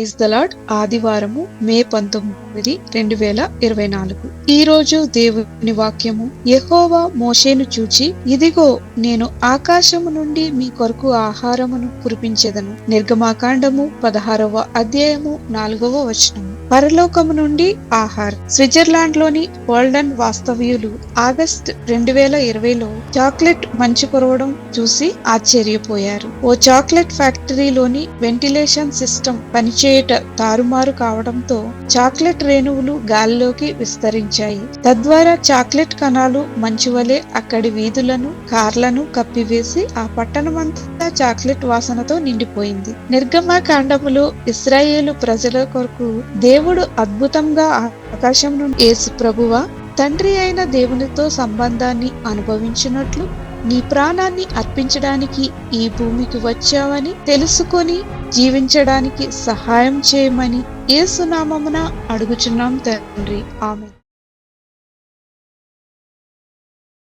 Praise the ఆదివారము మే పంతొమ్మిది రెండు వేల ఇరవై నాలుగు. ఈ రోజు దేవుని వాక్యము. యహోవా మోషేను చూచి ఇదిగో నేను ఆకాశము నుండి మీ కొరకు ఆహారమును కురిపించేదను. నిర్గమాకాండము పదహారవ అధ్యాయము నాలుగవ వచనము. పరలోకము నుండి ఆహార్. స్విట్జర్లాండ్లోని వరల్డన్ వాస్తవ్యులు ఆగస్ట్ రెండు వేల ఇరవైలో చాక్లెట్ మంచు కురవడం చూసి ఆశ్చర్యపోయారు. ఓ చాక్లెట్ ఫ్యాక్టరీలోని వెంటిలేషన్ సిస్టమ్ పనిచేయట తారుమారు కావడంతో చాక్లెట్ రేణువులు గాలిలోకి విస్తరించాయి. తద్వారా చాక్లెట్ కణాలు మంచు వలె అక్కడి వీధులను కార్లను కప్పివేసి ఆ పట్టణమంతా చాక్లెట్ వాసనతో నిండిపోయింది. నిర్గమకాండములో ఇస్రాయేలు ప్రజల కొరకు దేవుడు అద్భుతంగా ఆకాశం నుండి యేసు ప్రభువా తండ్రి అయిన దేవునితో సంబంధాన్ని అనుభవించినట్లు నీ ప్రాణాన్ని అర్పించడానికి ఈ భూమికి వచ్చావని తెలుసుకొని జీవించడానికి సహాయం చేయమని ఏసునామమున అడుగుచున్నాం తండ్రి. ఆమె